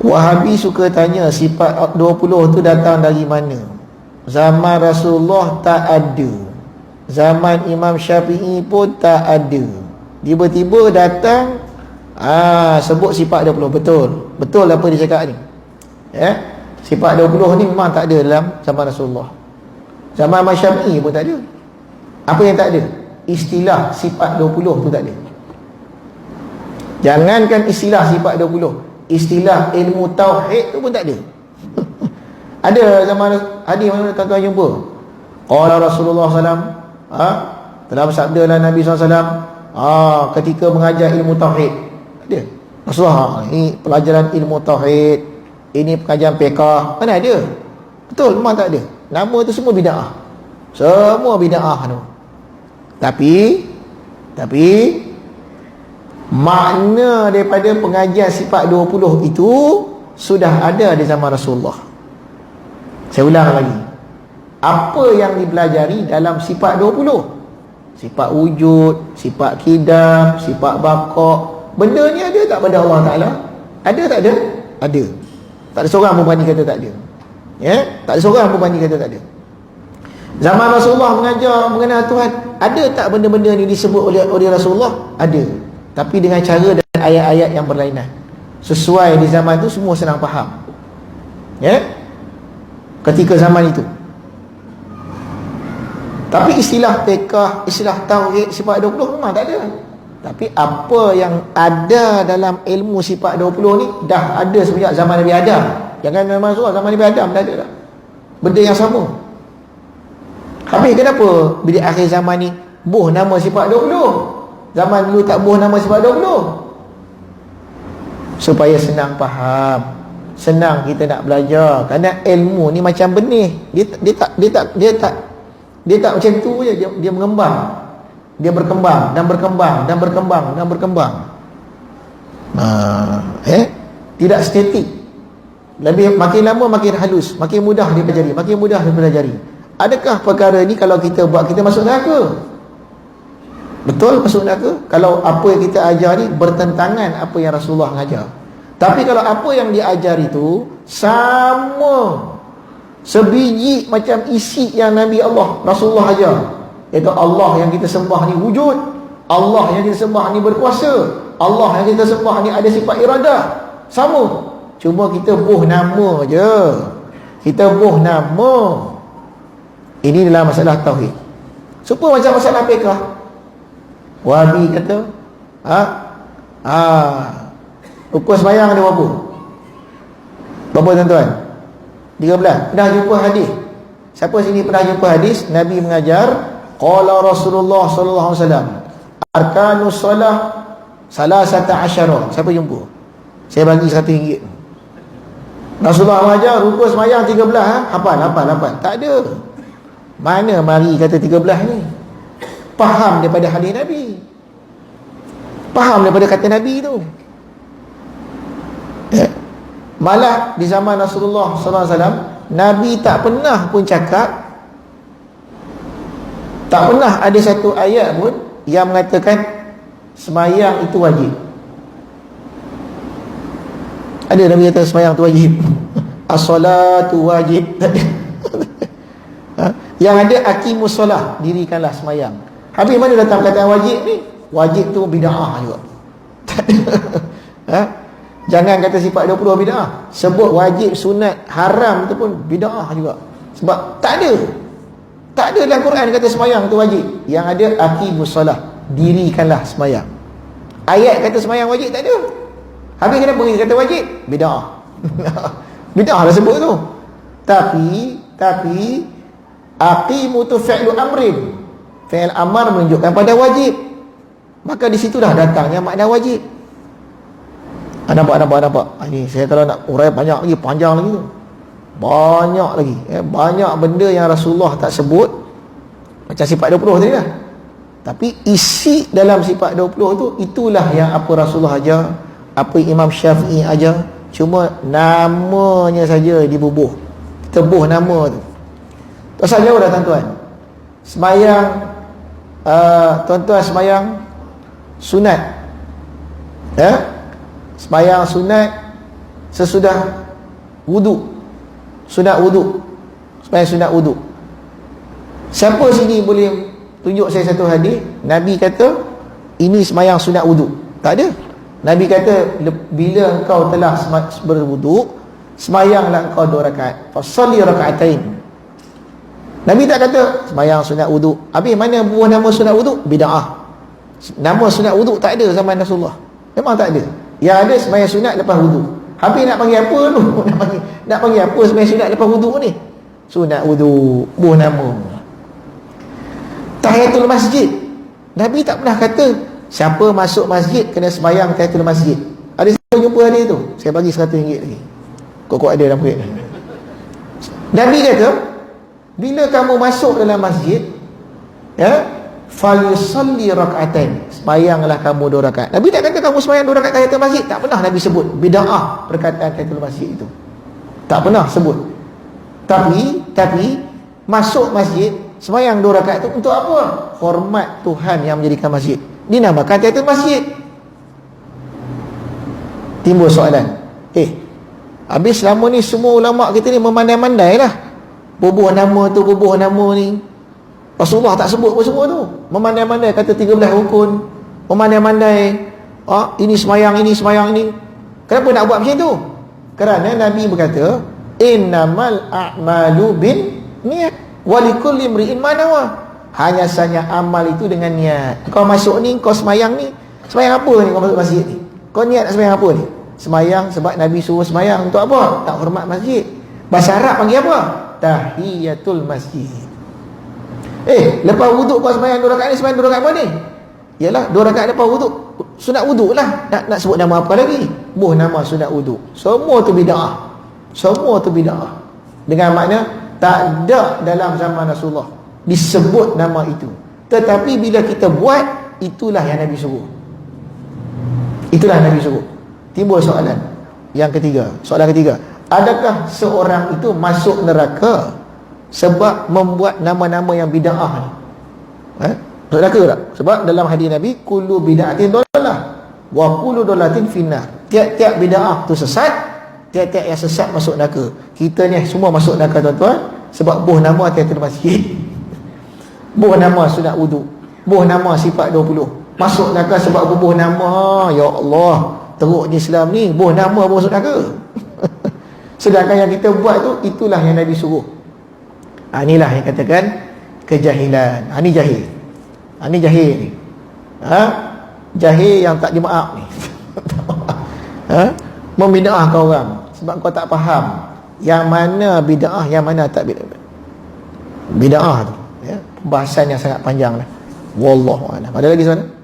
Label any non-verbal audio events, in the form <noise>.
Wahabi suka tanya sifat 20 tu datang dari mana? Zaman Rasulullah tak ada. Zaman Imam Syafi'i pun tak ada. Tiba-tiba datang ah sebut sifat 20 betul. Betul apa dia cakap ni? Ya. Sifat 20 ni memang tak ada dalam zaman Rasulullah. Zaman Imam Syafi'i pun tak ada. Apa yang tak ada? Istilah sifat 20 tu tak ada. Jangankan istilah sifat 20 istilah ilmu tauhid tu pun tak ada. <laughs> Ada zaman hadis mana tuan-tuan jumpa. Qala Rasulullah SAW ha? dalam sabda lah Nabi SAW ha, ketika mengajar ilmu tauhid. Ada. Rasulullah ini pelajaran ilmu tauhid ini pengajaran pekah mana ada. Betul memang tak ada. Nama tu semua bida'ah semua bida'ah tu. Tapi tapi makna daripada pengajian sifat 20 itu sudah ada di zaman Rasulullah. Saya ulang lagi. Apa yang dipelajari dalam sifat 20 sifat wujud sifat kidam sifat bakok. Benda ni ada tak pada Allah Ta'ala? Ada tak ada? Ada. Tak ada seorang pun berani kata tak ada. Ya? Tak ada seorang pun berani kata tak ada. Zaman Rasulullah mengajar mengenal Tuhan. Ada tak benda-benda ni disebut oleh oleh Rasulullah? Ada tapi dengan cara dan ayat-ayat yang berlainan. Sesuai di zaman itu semua senang faham. Ya? Ketika zaman itu. Tapi istilah tekah istilah tauhid sifat 20 memang tak ada. Tapi apa yang ada dalam ilmu sifat 20 ni dah ada sejak zaman Nabi Adam. Jangan memang suruh zaman Nabi Adam dah ada dah. Benda yang sama. Tapi kenapa bila akhir zaman ni buh nama sifat 20 Zaman dulu tak buah nama sebab 20 Supaya senang faham. Senang kita nak belajar. Kerana ilmu ni macam benih. Dia, dia tak dia tak dia tak dia tak macam tu je. Dia, dia mengembang. Dia berkembang dan berkembang dan berkembang dan berkembang. Uh, Eh? Tidak statik. Lebih makin lama makin halus makin mudah dia makin mudah dia adakah perkara ni kalau kita buat kita masuk neraka Betul masuk neraka? Kalau apa yang kita ajar ni bertentangan apa yang Rasulullah mengajar. Tapi kalau apa yang dia ajar itu sama sebiji macam isi yang Nabi Allah Rasulullah ajar. Iaitu Allah yang kita sembah ni wujud. Allah yang kita sembah ni berkuasa. Allah yang kita sembah ni ada sifat iradah. Sama. Cuma kita buh nama je. Kita buh nama. Ini adalah masalah tauhid. Supaya macam masalah fiqh. Wahabi kata ha? Ha. Ukur semayang ada berapa? Berapa tuan-tuan? 13 Dah jumpa hadis Siapa sini pernah jumpa hadis Nabi mengajar Qala Rasulullah wasallam Arkanus salah salah satu asyara Siapa jumpa? Saya bagi satu ringgit Rasulullah mengajar rukun semayang 13 ha? Hafal, hafal, hafal Tak ada Mana mari kata 13 ni faham daripada hadis Nabi. Faham daripada kata Nabi tu. Ya. malah di zaman Rasulullah SAW Nabi tak pernah pun cakap tak pernah ada satu ayat pun yang mengatakan semayang itu wajib. Ada Nabi kata semayang itu wajib. <laughs> As-salatu wajib. <laughs> Ha? yang ada akimus solah dirikanlah semayang Habis mana datang perkataan wajib ni? Wajib tu bida'ah juga. <laughs> ha? Jangan kata sifat 20 bida'ah. Sebut wajib, sunat, haram tu pun bida'ah juga. Sebab tak ada. Tak ada dalam Quran kata semayang tu wajib. Yang ada akimus salah. Dirikanlah semayang. Ayat kata semayang wajib tak ada. Habis kenapa kita kata wajib? Bida'ah. <laughs> bida'ah lah sebut tu. Tapi, tapi, aqimu tu fi'lu amrin. Fi'il amar menunjukkan pada wajib. Maka di situ dah datangnya makna wajib. Ha, nampak, nampak, nampak. Ini saya kalau nak urai banyak lagi, panjang lagi tu. Banyak lagi. Eh, banyak benda yang Rasulullah tak sebut. Macam sifat 20 tadi lah. Tapi isi dalam sifat 20 tu, itulah yang apa Rasulullah ajar. Apa Imam Syafi'i ajar. Cuma namanya saja dibubuh. Tebuh nama tu. Tak jauh dah tuan-tuan. Semayang uh, tuan-tuan semayang sunat. Ya? Semayang sunat sesudah wuduk sunat wuduk supaya sunat wuduk siapa sini boleh tunjuk saya satu hadis? Nabi kata ini semayang sunat wuduk tak ada. Nabi kata bila engkau telah berwuduk semayanglah engkau dua rakaat. Fasalli rakaatain Nabi tak kata semayang sunat wuduk. Habis mana buah nama sunat wuduk? Bida'ah nama sunat wuduk tak ada zaman Rasulullah. Memang tak ada. Yang ada semayang sunat lepas wuduk. Habis nak panggil apa tu? <laughs> Nak panggil, nak panggil apa semayang sunat lepas wuduk ni? Sunat wuduk. Buah nama. Tahiyatul masjid. Nabi tak pernah kata siapa masuk masjid kena semayang tahiyatul masjid. Ada siapa jumpa hari tu? Saya bagi RM100 lagi. Kok ada dalam duit Nabi kata bila kamu masuk dalam masjid ya falyusalli rak'atain sembahyanglah kamu dua rakaat. Nabi tak kata kamu sembahyang dua rakaat tahiyatul masjid. Tak pernah Nabi sebut bid'ah perkataan tahiyatul masjid itu. Tak pernah sebut. Tapi tapi masuk masjid sembahyang dua rakaat itu untuk apa? Hormat Tuhan yang menjadikan masjid. Dinamakan tahiyatul masjid. Timbul soalan. Eh habis selama ni semua ulama kita ni memandai-mandai lah bubuh nama tu bubuh nama ni. Rasulullah tak sebut pun semua tu. Memandai-mandai kata 13 rukun. Memandai-mandai ah, ini semayang ini semayang ini. Kenapa nak buat macam tu? Kerana Nabi berkata innamal a'malu bin niat walikulli mri'in manawa hanya saja amal itu dengan niat. Kau masuk ni kau semayang ni. Semayang apa ni kau masuk masjid ni? Kau niat nak semayang apa ni? Semayang sebab Nabi suruh semayang untuk apa? Tak hormat masjid. Bahasa Arab panggil apa tahiyatul masjid. Eh lepas wuduk kau sembahyang dua rakaat ni sembahyang dua rakaat apa ni? Ialah dua rakaat lepas wuduk sunat wuduk lah. Nak, nak sebut nama apa lagi? Buh nama sunat wuduk semua tu bida'ah semua tu bida'ah dengan makna tak ada dalam zaman Rasulullah disebut nama itu. Tetapi bila kita buat itulah yang Nabi suruh. Itulah Nabi suruh. Timbul soalan. Yang ketiga. Soalan ketiga Adakah seorang itu masuk neraka sebab membuat nama-nama yang bid'ah ni? Eh? Masuk neraka tak? Sebab dalam hadis Nabi kullu bid'atin dolalah wa kullu dolatin finnar. Tiap-tiap bid'ah tu sesat, tiap-tiap yang sesat masuk neraka. Kita ni semua masuk neraka tuan-tuan sebab buh nama tiap-tiap masjid. <laughs> buh nama sunat wudu. Buh nama sifat 20. Masuk neraka sebab bubuh nama. Ya Allah, teruk ni Islam ni, buh nama masuk neraka. <laughs> Sedangkan yang kita buat tu itulah yang Nabi suruh. Ha, inilah yang katakan kejahilan. Ha, ini jahil. Ha, ini jahil ni. Ha? Jahil yang tak dimaaf ni. <laughs> ha? Membida'ahkan orang. Sebab kau tak faham. Yang mana bida'ah, yang mana tak bida'ah. Bida'ah tu. Ya? Pembahasan yang sangat panjang lah. Wallahu'alam. Ada lagi soalan?